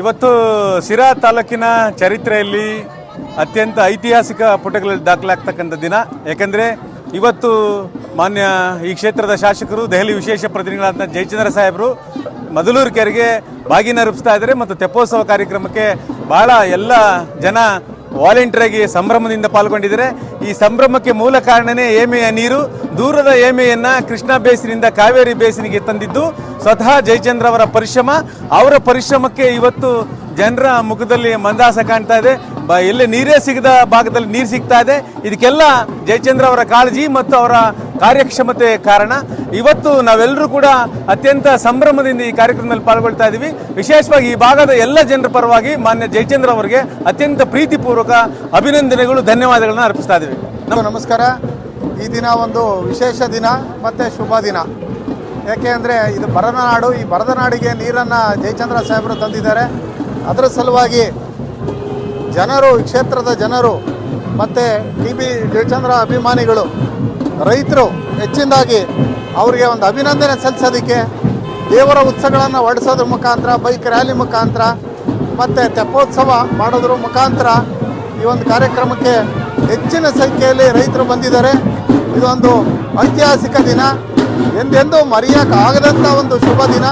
ಇವತ್ತು ಸಿರಾ ತಾಲೂಕಿನ ಚರಿತ್ರೆಯಲ್ಲಿ ಅತ್ಯಂತ ಐತಿಹಾಸಿಕ ಪುಟಗಳಲ್ಲಿ ದಾಖಲಾಗ್ತಕ್ಕಂಥ ದಿನ. ಯಾಕಂದರೆ ಇವತ್ತು ಮಾನ್ಯ ಈ ಕ್ಷೇತ್ರದ ಶಾಸಕರು, ದೆಹಲಿ ವಿಶೇಷ ಪ್ರತಿನಿಧಿಗಳಾದ ಜಯಚಂದ್ರ ಸಾಹೇಬರು ಮದಲೂರು ಕೆರೆಗೆ ಬಾಗಿನ ರೂಪಿಸ್ತಾ ಇದ್ದಾರೆ ಮತ್ತು ತೆಪ್ಪೋತ್ಸವ ಕಾರ್ಯಕ್ರಮಕ್ಕೆ ಬಹಳ ಎಲ್ಲ ಜನ ವಾಲಂಟಿಯರಾಗಿ ಸಂಭ್ರಮದಿಂದ ಪಾಲ್ಗೊಂಡಿದ್ದಾರೆ. ಈ ಸಂಭ್ರಮಕ್ಕೆ ಮೂಲ ಕಾರಣನೇ ಏಮೆಯ ನೀರು. ದೂರದ ಏಮೆಯನ್ನ ಕೃಷ್ಣ ಬೇಸಿನಿಂದ ಕಾವೇರಿ ಬೇಸಿನಿಗೆ ತಂದಿದ್ದು ಸ್ವತಃ ಜಯಚಂದ್ರ ಅವರ ಪರಿಶ್ರಮ. ಅವರ ಪರಿಶ್ರಮಕ್ಕೆ ಇವತ್ತು ಜನರ ಮುಖದಲ್ಲಿ ಮಂದಾಸ ಕಾಣ್ತಾ ಇದೆ. ಬ ಎಲ್ಲಿ ನೀರೇ ಸಿಗದ ಭಾಗದಲ್ಲಿ ನೀರು ಸಿಗ್ತಾ ಇದೆ. ಇದಕ್ಕೆಲ್ಲ ಜಯಚಂದ್ರ ಅವರ ಕಾಳಜಿ ಮತ್ತು ಅವರ ಕಾರ್ಯಕ್ಷಮತೆ ಕಾರಣ. ಇವತ್ತು ನಾವೆಲ್ಲರೂ ಕೂಡ ಅತ್ಯಂತ ಸಂಭ್ರಮದಿಂದ ಈ ಕಾರ್ಯಕ್ರಮದಲ್ಲಿ ಪಾಲ್ಗೊಳ್ತಾ ಇದ್ದೀವಿ ವಿಶೇಷವಾಗಿ ಈ ಭಾಗದ ಎಲ್ಲ ಜನರ ಪರವಾಗಿ ಮಾನ್ಯ ಜಯಚಂದ್ರ ಅವರಿಗೆ ಅತ್ಯಂತ ಪ್ರೀತಿಪೂರ್ವಕ ಅಭಿನಂದನೆಗಳು, ಧನ್ಯವಾದಗಳನ್ನ ಅರ್ಪಿಸ್ತಾ ಇದ್ದೀವಿ ನಮ್ಮ ನಮಸ್ಕಾರ. ಈ ದಿನ ಒಂದು ವಿಶೇಷ ದಿನ ಮತ್ತು ಶುಭ ದಿನ. ಯಾಕೆ ಅಂದರೆ ಇದು ಬರದ ನಾಡು ಈ ಬರದ ನಾಡಿಗೆ ನೀರನ್ನು ಜಯಚಂದ್ರ ಸಾಹೇಬರು ತಂದಿದ್ದಾರೆ. ಅದರ ಸಲುವಾಗಿ ಜನರು ಕ್ಷೇತ್ರದ ಜನರು ಮತ್ತು ಟಿ ಬಿ ಜಯಚಂದ್ರ ಅಭಿಮಾನಿಗಳು ರೈತರು ಹೆಚ್ಚಿನದಾಗಿ ಅವರಿಗೆ ಒಂದು ಅಭಿನಂದನೆ ಸಲ್ಲಿಸೋದಕ್ಕೆ ದೇವರ ಉತ್ಸವಗಳನ್ನು ಹೊಡೆಸೋದ್ರ ಮುಖಾಂತರ, ಬೈಕ್ ರ್ಯಾಲಿ ಮುಖಾಂತರ, ಮತ್ತು ತೆಪ್ಪೋತ್ಸವ ಮಾಡೋದ್ರ ಮುಖಾಂತರ ಈ ಒಂದು ಕಾರ್ಯಕ್ರಮಕ್ಕೆ ಹೆಚ್ಚಿನ ಸಂಖ್ಯೆಯಲ್ಲಿ ರೈತರು ಬಂದಿದ್ದಾರೆ. ಇದೊಂದು ಐತಿಹಾಸಿಕ ದಿನ. ಎಂದೆಂದೂ ಮರೆಯೋಕ್ಕಾಗದಂಥ ಒಂದು ಶುಭ ದಿನ.